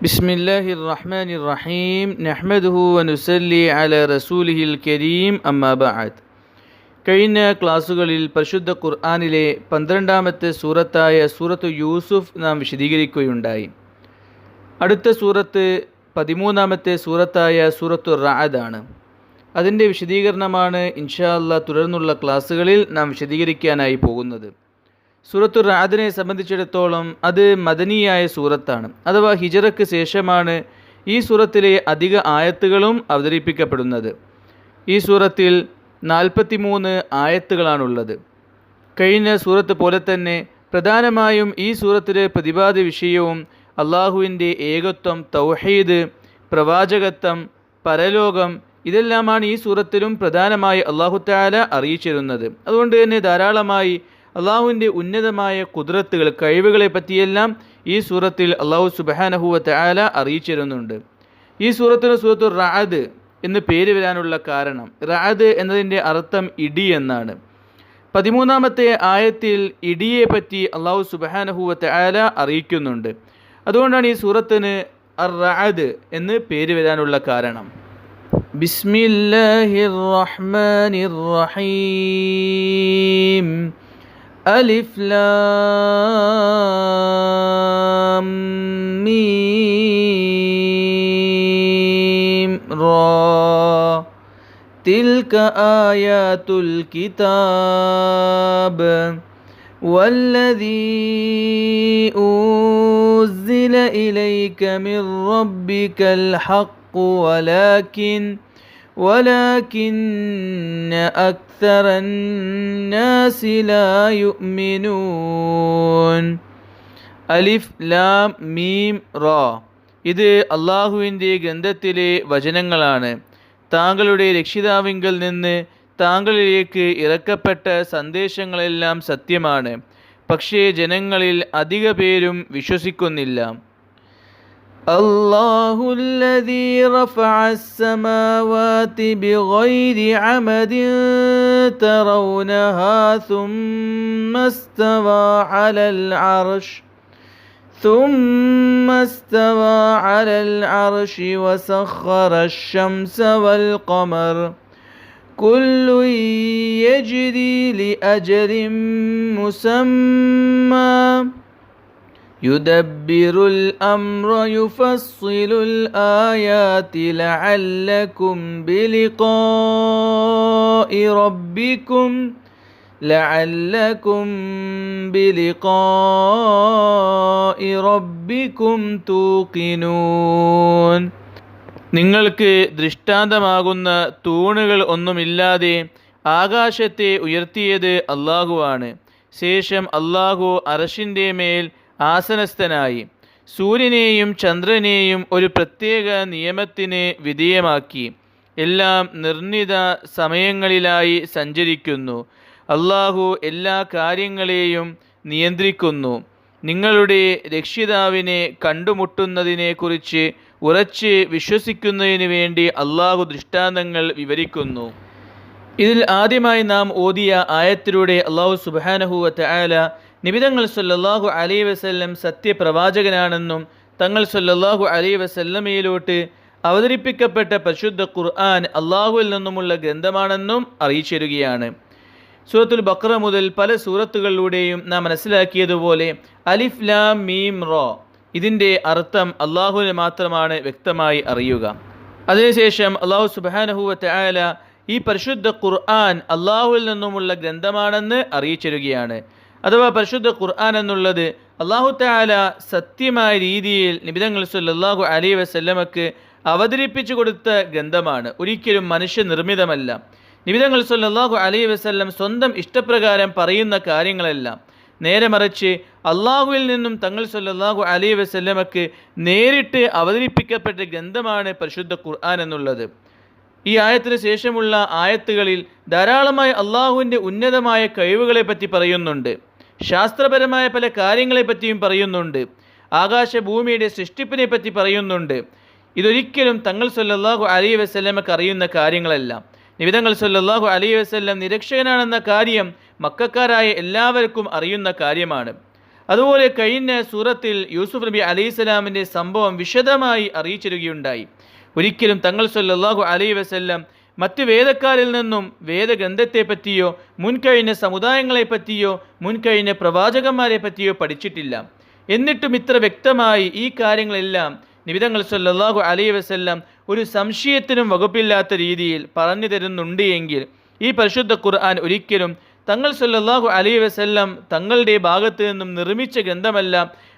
بسم الله الرحمن الرحيم نحمده ونسلي على رسوله الكريم أما بعد കഴിഞ്ഞ ക്ലാസ്സുകളിൽ പരിശുദ്ധ ഖുർആാനിലെ പന്ത്രണ്ടാമത്തെ സൂറത്തായ സൂറത്ത് യൂസുഫ് നാം വിശദീകരിക്കുകയുണ്ടായി അടുത്ത സൂറത്ത് പതിമൂന്നാമത്തെ സൂറത്തായ സൂറത്തു റാദാണ് അതിൻ്റെ വിശദീകരണമാണ് ഇൻഷാ അല്ലാ തുടർന്നുള്ള ക്ലാസ്സുകളിൽ നാം വിശദീകരിക്കാനായി പോകുന്നത് സൂറത്തു റാദിനെ സംബന്ധിച്ചിടത്തോളം അത് മദനിയായ സൂറത്താണ്. അഥവാ ഹിജറയ്ക്ക് ശേഷമാണ് ഈ സൂറത്തിലെ അധിക ആയത്തുകളും അവതരിപ്പിക്കപ്പെടുന്നത്. ഈ സൂറത്തിൽ നാൽപ്പത്തിമൂന്ന് ആയത്തുകളാണുള്ളത്. കഴിഞ്ഞ സൂറത്ത് പോലെ തന്നെ പ്രധാനമായും ഈ സൂറത്തിലെ പ്രതിപാദ വിഷയവും അള്ളാഹുവിന്റെ ഏകത്വം തൗഹീദ് പ്രവാചകത്വം പരലോകം ഇതെല്ലാമാണ് ഈ സൂറത്തിലും പ്രധാനമായി അള്ളാഹു താല അറിയിച്ചിരുന്നത്. അതുകൊണ്ട് തന്നെ ധാരാളമായി അള്ളാഹുവിന്റെ ഉന്നതമായ കുതിരത്തുകൾ കഴിവുകളെ പറ്റിയെല്ലാം ഈ സൂറത്തിൽ അള്ളാഹു സുബഹാനഹുവത്ത് ആല അറിയിച്ചിരുന്നുണ്ട്. ഈ സൂറത്തിന് സൂറത്ത് റാദ് എന്ന് പേര് വരാനുള്ള കാരണം റാദ് എന്നതിന്റെ അർത്ഥം ഇടി എന്നാണ്. പതിമൂന്നാമത്തെ ആയത്തിൽ ഇടിയെ പറ്റി അള്ളാഹു സുബഹാനഹുവത്ത് ആല അറിയിക്കുന്നുണ്ട്. അതുകൊണ്ടാണ് ഈ സൂറത്തിന് അർ റാദ് എന്ന് പേര് വരാനുള്ള കാരണം. ബിസ്മില്ലാഹിർ റഹ്മാനിർ റഹീം. ألف لام ميم را. تلك آيات الكتاب والذي أنزل إليك من ربك الحق ولكن ولكن أكثر الناس لا يؤمنون അലിഫ് ലാം മീം റോ ഇത് അള്ളാഹുവിൻ്റെ ഗ്രന്ഥത്തിലെ വചനങ്ങളാണ് താങ്കളുടെ രക്ഷിതാവിങ്കൽ നിന്ന് താങ്കളിലേക്ക് ഇറക്കപ്പെട്ട സന്ദേശങ്ങളെല്ലാം സത്യമാണ് പക്ഷേ ജനങ്ങളിൽ അധിക പേരും വിശ്വസിക്കുന്നില്ല الله الذي رفع السماوات بغير عمد ترونها ثم استوى على العرش ثم استوى على العرش وسخر الشمس والقمر. كل يجري لأجل مسمى. يدبر الأمر يفصل الآيات لعلكم بلقاء ربكم لعلكم بلقاء ربكم توقنون നിങ്ങൾക്ക് ദൃഷ്ടാന്തമാകുന്ന തൂണുകൾ ഒന്നുമില്ലാതെ ആകാശത്തെ ഉയർത്തിയത് അള്ളാഹുവാണ് ശേഷം അള്ളാഹു അറഷിൻ്റെ മേൽ ആസനസ്ഥനായി. സൂര്യനെയും ചന്ദ്രനെയും ഒരു പ്രത്യേക നിയമത്തിന് വിധേയമാക്കി. എല്ലാം നിർണിത സമയങ്ങളിലായി സഞ്ചരിക്കുന്നു. അള്ളാഹു എല്ലാ കാര്യങ്ങളെയും നിയന്ത്രിക്കുന്നു. നിങ്ങളുടെ രക്ഷിതാവിനെ കണ്ടുമുട്ടുന്നതിനെക്കുറിച്ച് ഉറച്ച് വിശ്വസിക്കുന്നതിന് വേണ്ടി അള്ളാഹു ദൃഷ്ടാന്തങ്ങൾ വിവരിക്കുന്നു. ഇതിൽ ആദ്യമായി നാം ഓതിയ ആയത്തിലൂടെ അള്ളാഹു സുബാനഹുവത്തെ ആല നിബിതങ്ങൾ സല്ലാഹു അലൈ വസല്ലം സത്യപ്രവാചകനാണെന്നും തങ്ങൾ സല്ലാഹു അലൈ വസല്ലമയിലോട്ട് അവതരിപ്പിക്കപ്പെട്ട പരിശുദ്ധ ഖുർആൻ അള്ളാഹുവിൽ നിന്നുമുള്ള ഗ്രന്ഥമാണെന്നും അറിയിച്ചിരുകയാണ്. സൂറത്തുൽ ബക്ര മുതൽ പല സൂറത്തുകളിലൂടെയും നാം മനസ്സിലാക്കിയതുപോലെ അലിഫ് ലാം മീം റോ ഇതിന്റെ അർത്ഥം അള്ളാഹുവിന് മാത്രമാണ് വ്യക്തമായി അറിയുക. അതിനുശേഷം അള്ളാഹു സുബാനഹുവത്തെ ആയ ഈ പരിശുദ്ധ ഖുർആൻ അള്ളാഹുവിൽ നിന്നുമുള്ള ഗ്രന്ഥമാണെന്ന് അറിയിച്ചിരുകയാണ്. അഥവാ പരിശുദ്ധ ഖുർആൻ എന്നുള്ളത് അള്ളാഹു താല സത്യമായ രീതിയിൽ നിബിതങ്ങൾ സല്ലാഹു അലി വസ്ല്ലമക്ക് അവതരിപ്പിച്ചു കൊടുത്ത ഗ്രന്ഥമാണ്. ഒരിക്കലും മനുഷ്യനിർമ്മിതമല്ല നിബിതങ്ങൾ സല്ലാഹു അലി വസ്ല്ലം സ്വന്തം ഇഷ്ടപ്രകാരം പറയുന്ന കാര്യങ്ങളെല്ലാം നേരെ മറിച്ച് അള്ളാഹുവിൽ നിന്നും തങ്ങൾ സല്ലാഹു അലി വസ്ല്ലമക്ക് നേരിട്ട് അവതരിപ്പിക്കപ്പെട്ട ഗ്രന്ഥമാണ് പരിശുദ്ധ ഖുർആൻ എന്നുള്ളത്. ഈ ആയത്തിന് ശേഷമുള്ള ആയത്തുകളിൽ ധാരാളമായി അള്ളാഹുവിന്റെ ഉന്നതമായ കഴിവുകളെ പറ്റി പറയുന്നുണ്ട്. ശാസ്ത്രപരമായ പല കാര്യങ്ങളെ പറ്റിയും പറയുന്നുണ്ട്. ആകാശഭൂമിയുടെ സൃഷ്ടിപ്പിനെ പറ്റി പറയുന്നുണ്ട്. ഇതൊരിക്കലും തങ്ങൾ സല്ലാഹു അലൈഹി വസ്ല്ലമക്ക് അറിയുന്ന കാര്യങ്ങളല്ല. നിവിധങ്ങൾ സല്ലാഹു അലൈഹി വസല്ലം നിരക്ഷകനാണെന്ന കാര്യം മക്കാരായ എല്ലാവർക്കും അറിയുന്ന കാര്യമാണ്. അതുപോലെ കഴിഞ്ഞ സൂറത്തിൽ യൂസുഫ് നബി അലൈഹി സ്വലാമിന്റെ സംഭവം വിശദമായി അറിയിച്ചിരുകയുണ്ടായി ഒരിക്കലും തങ്ങൾ സല്ലാഹു അലൈ വസല്ലം മറ്റ് വേദക്കാരിൽ നിന്നും വേദഗ്രന്ഥത്തെപ്പറ്റിയോ മുൻകഴിഞ്ഞ സമുദായങ്ങളെപ്പറ്റിയോ മുൻകഴിഞ്ഞ പ്രവാചകന്മാരെ പറ്റിയോ പഠിച്ചിട്ടില്ല. എന്നിട്ടും ഇത്ര വ്യക്തമായി ഈ കാര്യങ്ങളെല്ലാം നിബിതങ്ങൾ സല്ലാഹു അലൈ വസല്ലം ഒരു സംശയത്തിനും വകുപ്പില്ലാത്ത രീതിയിൽ പറഞ്ഞു തരുന്നുണ്ട് എങ്കിൽ ഈ പരിശുദ്ധ ഖുർആൻ ഒരിക്കലും തങ്ങൾ സല്ലാഹു അലൈ വസല്ലം തങ്ങളുടെ ഭാഗത്ത് നിന്നും നിർമ്മിച്ച ഗ്രന്ഥമല്ല.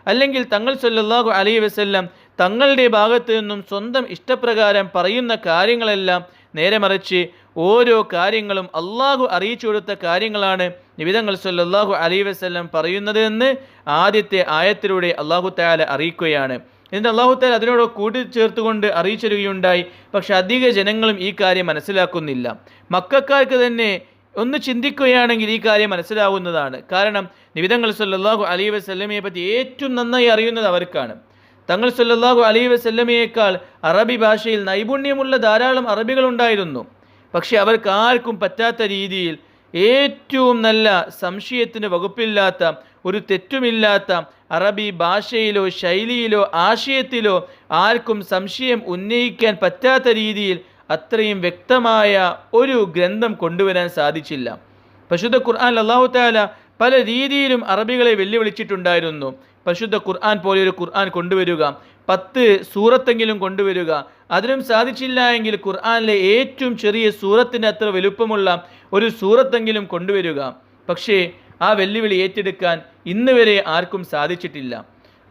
അല്ലെങ്കിൽ തങ്ങൾ സല്ലാഹു അലൈ വസല്ലം തങ്ങളുടെ ഭാഗത്ത് നിന്നും സ്വന്തം ഇഷ്ടപ്രകാരം പറയുന്ന കാര്യങ്ങളെല്ലാം നേരെ മറിച്ച് ഓരോ കാര്യങ്ങളും അള്ളാഹു അറിയിച്ചു കൊടുത്ത കാര്യങ്ങളാണ് നിബിതങ്ങൾ സല്ലാഹു അലൈഹി വസല്ലം പറയുന്നത് എന്ന് ആദ്യത്തെ ആയത്തിലൂടെ അള്ളാഹു താല അറിയിക്കുകയാണ്. എന്നിട്ട് അള്ളാഹു താല അതിനോട് കൂട്ടിച്ചേർത്തുകൊണ്ട് അറിയിച്ചിരുകയുണ്ടായി പക്ഷെ അധിക ജനങ്ങളും ഈ കാര്യം മനസ്സിലാക്കുന്നില്ല. മക്കാർക്ക് തന്നെ ഒന്ന് ചിന്തിക്കുകയാണെങ്കിൽ ഈ കാര്യം മനസ്സിലാവുന്നതാണ്. കാരണം നിബിതങ്ങൾ സല്ലാഹു അലൈഹി വസല്ലമയെ പറ്റി ഏറ്റവും നന്നായി അറിയുന്നത് അവർക്കാണ്. തങ്ങൾ സല്ലല്ലാഹു അലൈഹി വസല്ലമയേക്കാൾ അറബി ഭാഷയിൽ നൈപുണ്യമുള്ള ധാരാളം അറബികളുണ്ടായിരുന്നു. പക്ഷെ അവർക്ക് ആർക്കും പറ്റാത്ത രീതിയിൽ ഏറ്റവും നല്ല സംശയത്തിന് വകുപ്പില്ലാത്ത ഒരു തെറ്റുമില്ലാത്ത അറബി ഭാഷയിലോ ശൈലിയിലോ ആശയത്തിലോ ആർക്കും സംശയം ഉന്നയിക്കാൻ പറ്റാത്ത രീതിയിൽ അത്രയും വ്യക്തമായ ഒരു ഗ്രന്ഥം കൊണ്ടുവരാൻ സാധിച്ചില്ല. പശുദ്ധ ഖുർആൻ അള്ളാഹു താല പല രീതിയിലും അറബികളെ വെല്ലുവിളിച്ചിട്ടുണ്ടായിരുന്നു. പരിശുദ്ധ ഖുർആൻ പോലെ ഒരു ഖുർആൻ കൊണ്ടുവരിക പത്ത് സൂറത്തെങ്കിലും കൊണ്ടുവരിക അതിനും സാധിച്ചില്ല എങ്കിൽ ഖുർആനിലെ ഏറ്റവും ചെറിയ സൂറത്തിന്റെ അത്ര വലുപ്പമുള്ള ഒരു സൂറത്തെങ്കിലും കൊണ്ടുവരിക. പക്ഷേ ആ വെല്ലുവിളി ഏറ്റെടുക്കാൻ ഇന്ന് വരെ ആർക്കും സാധിച്ചിട്ടില്ല.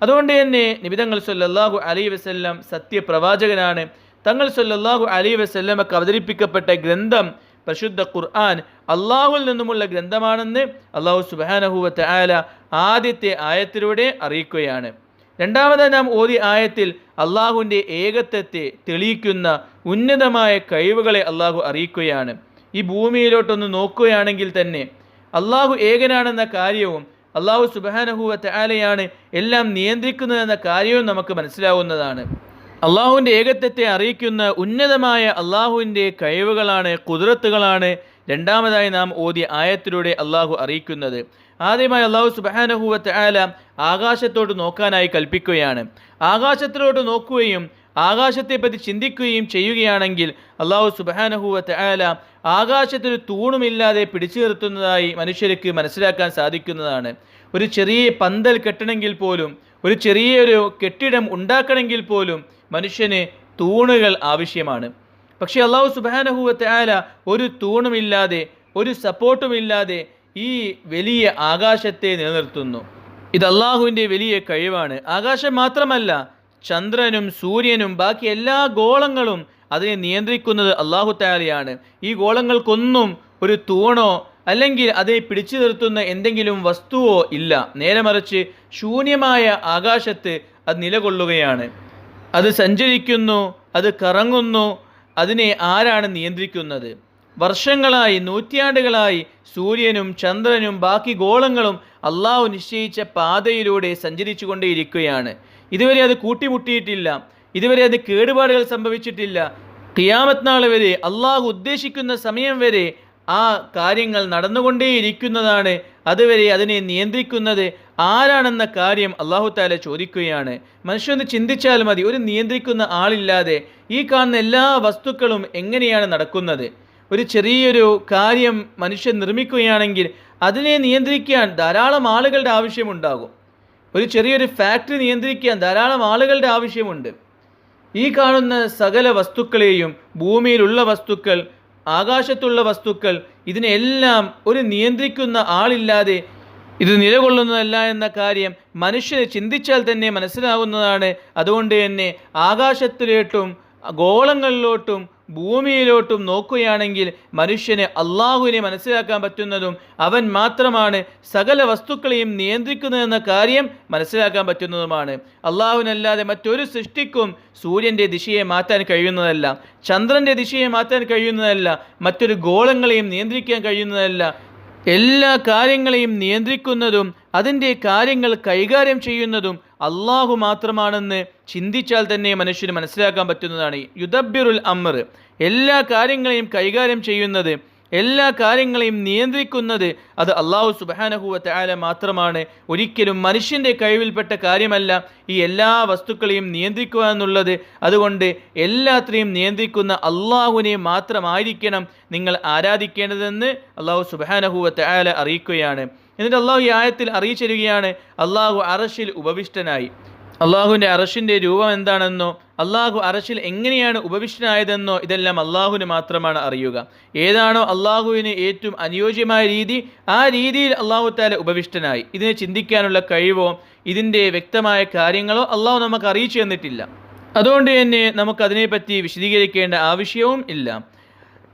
അതുകൊണ്ട് തന്നെ നിബിതങ്ങൾ സല്ലാഹു അലൈഹി വസ്ല്ലാം സത്യപ്രവാചകനാണ്. തങ്ങൾ സല്ലാഹു അലൈഹി വസല്ലമക്ക് അവതരിപ്പിക്കപ്പെട്ട ഗ്രന്ഥം പരിശുദ്ധ ഖുർആൻ അള്ളാഹുൽ നിന്നുമുള്ള ഗ്രന്ഥമാണെന്ന് അള്ളാഹു സുബാനഹുവത്ത് ആല ആദ്യത്തെ ആയത്തിലൂടെ അറിയിക്കുകയാണ്. രണ്ടാമതായി നാം ഓതി ആയത്തിൽ അള്ളാഹുവിന്റെ ഏകത്വത്തെ തെളിയിക്കുന്ന ഉന്നതമായ കഴിവുകളെ അള്ളാഹു അറിയിക്കുകയാണ്. ഈ ഭൂമിയിലോട്ടൊന്ന് നോക്കുകയാണെങ്കിൽ തന്നെ അള്ളാഹു ഏകനാണെന്ന കാര്യവും അള്ളാഹു സുബാനഹുവ ആലയാണ് എല്ലാം നിയന്ത്രിക്കുന്നതെന്ന കാര്യവും നമുക്ക് മനസ്സിലാവുന്നതാണ്. അള്ളാഹുവിന്റെ ഏകത്വത്തെ അറിയിക്കുന്ന ഉന്നതമായ അള്ളാഹുവിന്റെ കഴിവുകളാണ് കുതിരത്തുകളാണ് രണ്ടാമതായി നാം ഓതിയ ആയത്തിലൂടെ അള്ളാഹു അറിയിക്കുന്നത്. ആദ്യമായി അള്ളാഹു സുബാനഹുവത്ത് ആല ആകാശത്തോട്ട് നോക്കാനായി കൽപ്പിക്കുകയാണ്. ആകാശത്തിലോട്ട് നോക്കുകയും ആകാശത്തെപ്പറ്റി ചിന്തിക്കുകയും ചെയ്യുകയാണെങ്കിൽ അള്ളാഹു സുബാനഹുവത്ത് ആല ആകാശത്തിന് തൂണുമില്ലാതെ പിടിച്ചു നിർത്തുന്നതായി മനുഷ്യർക്ക് മനസ്സിലാക്കാൻ സാധിക്കുന്നതാണ്. ഒരു ചെറിയ പന്തൽ കെട്ടണമെങ്കിൽ പോലും ഒരു ചെറിയൊരു കെട്ടിടം ഉണ്ടാക്കണമെങ്കിൽ പോലും മനുഷ്യന് തൂണുകൾ ആവശ്യമാണ്. പക്ഷേ അള്ളാഹു സുബാനഹുവത്തെ ആല ഒരു തൂണുമില്ലാതെ ഒരു സപ്പോർട്ടുമില്ലാതെ ഈ വലിയ ആകാശത്തെ നിലനിർത്തുന്നു. ഇത് അള്ളാഹുവിന്റെ വലിയ കഴിവാണ്. ആകാശം മാത്രമല്ല ചന്ദ്രനും സൂര്യനും ബാക്കി എല്ലാ ഗോളങ്ങളും അതിനെ നിയന്ത്രിക്കുന്നത് അള്ളാഹു താലയാണ് ഈ ഗോളങ്ങൾക്കൊന്നും ഒരു തൂണോ അല്ലെങ്കിൽ അതിനെ പിടിച്ചു നിർത്തുന്ന എന്തെങ്കിലും വസ്തുവോ ഇല്ല. നേരെ മറിച്ച് ശൂന്യമായ ആകാശത്ത് അത് നിലകൊള്ളുകയാണ്. അത് സഞ്ചരിക്കുന്നു അത് കറങ്ങുന്നു അതിനെ ആരാണ് നിയന്ത്രിക്കുന്നത്? വർഷങ്ങളായി നൂറ്റാണ്ടുകളായി സൂര്യനും ചന്ദ്രനും ബാക്കി ഗോളങ്ങളും അള്ളാഹു നിശ്ചയിച്ച പാതയിലൂടെ സഞ്ചരിച്ചു കൊണ്ടേയിരിക്കുകയാണ് ഇതുവരെ അത് കൂട്ടിമുട്ടിയിട്ടില്ല. ഇതുവരെ അത് കേടുപാടുകൾ സംഭവിച്ചിട്ടില്ല. ഖിയാമത്ത് നാൾ വരെ അള്ളാഹു ഉദ്ദേശിക്കുന്ന സമയം വരെ ആ കാര്യങ്ങൾ നടന്നുകൊണ്ടേയിരിക്കുന്നതാണ്. അതുവരെ അതിനെ നിയന്ത്രിക്കുന്നത് ആരാണെന്ന കാര്യം അള്ളാഹു താല ചോദിക്കുകയാണ്. മനുഷ്യന്ന് ചിന്തിച്ചാൽ മതി ഒരു നിയന്ത്രിക്കുന്ന ആളില്ലാതെ ഈ കാണുന്ന എല്ലാ വസ്തുക്കളും എങ്ങനെയാണ് നടക്കുന്നത്? ഒരു ചെറിയൊരു കാര്യം മനുഷ്യൻ നിർമ്മിക്കുകയാണെങ്കിൽ അതിനെ നിയന്ത്രിക്കാൻ ധാരാളം ആളുകളുടെ ആവശ്യമുണ്ടാകും. ഒരു ചെറിയൊരു ഫാക്ടറി നിയന്ത്രിക്കാൻ ധാരാളം ആളുകളുടെ ആവശ്യമുണ്ട്. ഈ കാണുന്ന സകല വസ്തുക്കളെയും ഭൂമിയിലുള്ള വസ്തുക്കൾ ആകാശത്തുള്ള വസ്തുക്കൾ ഇതിനെല്ലാം ഒരു നിയന്ത്രിക്കുന്ന ആളില്ലാതെ ഇത് നിലകൊള്ളുന്നതല്ല എന്ന കാര്യം മനുഷ്യന് ചിന്തിച്ചാൽ തന്നെ മനസ്സിലാകുന്നതാണ് അതുകൊണ്ട് തന്നെ ആകാശത്തിലോട്ടും ഗോളങ്ങളിലോട്ടും ഭൂമിയിലോട്ടും നോക്കുകയാണെങ്കിൽ മനുഷ്യന് അള്ളാഹുവിനെ മനസ്സിലാക്കാൻ പറ്റുന്നതും അവൻ മാത്രമാണ് സകല വസ്തുക്കളെയും നിയന്ത്രിക്കുന്നതെന്ന കാര്യം മനസ്സിലാക്കാൻ പറ്റുന്നതുമാണ്. അള്ളാഹുവിനല്ലാതെ മറ്റൊരു സൃഷ്ടിക്കും സൂര്യന്റെ ദിശയെ മാറ്റാൻ കഴിയുന്നതല്ല. ചന്ദ്രന്റെ ദിശയെ മാറ്റാൻ കഴിയുന്നതല്ല. മറ്റൊരു ഗോളങ്ങളെയും നിയന്ത്രിക്കാൻ കഴിയുന്നതല്ല. എല്ലാ കാര്യങ്ങളെയും നിയന്ത്രിക്കുന്നതും അതിന്റെ കാര്യങ്ങൾ കൈകാര്യം ചെയ്യുന്നതും അള്ളാഹു മാത്രമാണെന്ന് ചിന്തിച്ചാൽ തന്നെ മനുഷ്യന് മനസ്സിലാക്കാൻ പറ്റുന്നതാണ്. യുദബിറുൽ അമർ എല്ലാ കാര്യങ്ങളെയും കൈകാര്യം ചെയ്യുന്നത് എല്ലാ കാര്യങ്ങളെയും നിയന്ത്രിക്കുന്നത് അത് അള്ളാഹു സുബാനഹുവത്തെ ആല മാത്രമാണ്. ഒരിക്കലും മനുഷ്യന്റെ കഴിവിൽപ്പെട്ട കാര്യമല്ല ഈ എല്ലാ വസ്തുക്കളെയും നിയന്ത്രിക്കുക എന്നുള്ളത്. അതുകൊണ്ട് എല്ലാത്തിനെയും നിയന്ത്രിക്കുന്ന അള്ളാഹുവിനെ മാത്രമായിരിക്കണം നിങ്ങൾ ആരാധിക്കേണ്ടതെന്ന് അള്ളാഹു സുബാനഹുവത്തെ ആല അറിയിക്കുകയാണ്. എന്നിട്ട് അള്ളാഹു ഈ ആയത്തിൽ അറിയിച്ചിരുകയാണ് അള്ളാഹു അറഷിൽ ഉപവിഷ്ടനായി. അള്ളാഹുവിന്റെ അറഷിന്റെ രൂപം എന്താണെന്നോ അള്ളാഹു അറഷിൽ എങ്ങനെയാണ് ഉപവിഷ്ടനായതെന്നോ ഇതെല്ലാം അള്ളാഹുവിന് മാത്രമാണ് അറിയുക. ഏതാണോ അള്ളാഹുവിന് ഏറ്റവും അനുയോജ്യമായ രീതി ആ രീതിയിൽ അള്ളാഹു താല ഉപവിഷ്ടനായി. ഇതിനെ ചിന്തിക്കാനുള്ള കഴിവോ ഇതിന്റെ വ്യക്തമായ കാര്യങ്ങളോ അള്ളാഹു നമുക്ക് അറിയിച്ചു തന്നിട്ടില്ല. അതുകൊണ്ട് തന്നെ നമുക്കതിനെപ്പറ്റി വിശദീകരിക്കേണ്ട ആവശ്യവും ഇല്ല.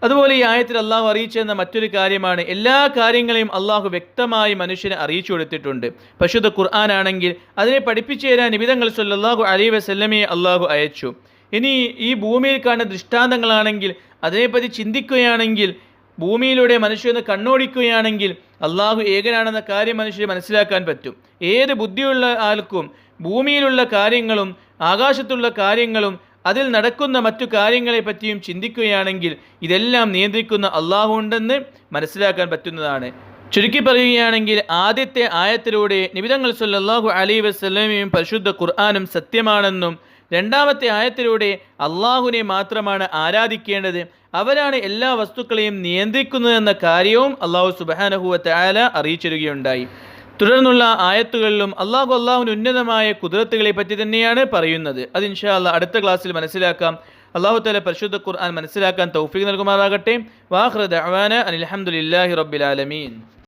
അതുപോലെ ഈ ആയത്തിൽ അള്ളാഹു അറിയിച്ചെന്ന മറ്റൊരു കാര്യമാണ്. എല്ലാ കാര്യങ്ങളെയും അള്ളാഹു വ്യക്തമായി മനുഷ്യനെ അറിയിച്ചു കൊടുത്തിട്ടുണ്ട്. പശുദ്ധ ഖുർആൻ ആണെങ്കിൽ അതിനെ പഠിപ്പിച്ചു തരാൻ നിബിതങ്ങൾ സല്ലാഹു അലൈഹി വസല്ലമയെ അള്ളാഹു അയച്ചു. ഇനി ഈ ഭൂമിയിൽ കാണുന്ന ദൃഷ്ടാന്തങ്ങളാണെങ്കിൽ അതിനെപ്പറ്റി ചിന്തിക്കുകയാണെങ്കിൽ ഭൂമിയിലൂടെ മനുഷ്യനെ കണ്ണോടിക്കുകയാണെങ്കിൽ അള്ളാഹു ഏകനാണെന്ന കാര്യം മനുഷ്യന് മനസ്സിലാക്കാൻ പറ്റും. ഏത് ബുദ്ധിയുള്ള ആൾക്കും ഭൂമിയിലുള്ള കാര്യങ്ങളും ആകാശത്തുള്ള കാര്യങ്ങളും അതിൽ നടക്കുന്ന മറ്റു കാര്യങ്ങളെപ്പറ്റിയും ചിന്തിക്കുകയാണെങ്കിൽ ഇതെല്ലാം നിയന്ത്രിക്കുന്ന അള്ളാഹു ഉണ്ടെന്ന് മനസ്സിലാക്കാൻ പറ്റുന്നതാണ്. ചുരുക്കി പറയുകയാണെങ്കിൽ ആദ്യത്തെ ആയത്തിലൂടെ നിബിതങ്ങൾ സല്ലാഹു അലൈഹി വസ്ലമയും പരിശുദ്ധ ഖുർആാനും സത്യമാണെന്നും രണ്ടാമത്തെ ആയത്തിലൂടെ അള്ളാഹുവിനെ മാത്രമാണ് ആരാധിക്കേണ്ടത് അവരാണ് എല്ലാ വസ്തുക്കളെയും നിയന്ത്രിക്കുന്നതെന്ന കാര്യവും അള്ളാഹു സുബാനഹുവത്തെ ആല അറിയിച്ചിരുകയുണ്ടായി തുടർന്നുള്ള ആയത്തുകളിലും അള്ളാഹു അള്ളാഹുവിന് ഉന്നതമായ കുതിരത്തുകളെ പറ്റി തന്നെയാണ് പറയുന്നത്. അത് ഇൻഷാല്ല അടുത്ത ക്ലാസ്സിൽ മനസ്സിലാക്കാം. അള്ളാഹു തല പരിശുദ്ധ ഖുർആൻ മനസ്സിലാക്കാൻ തൗഫീഖ് നൽകുമാറാകട്ടെ. വാഹ്റ ദഅവാന അനിൽ അൽഹംദുലില്ലാഹി റബ്ബിൽ ആലമീൻ.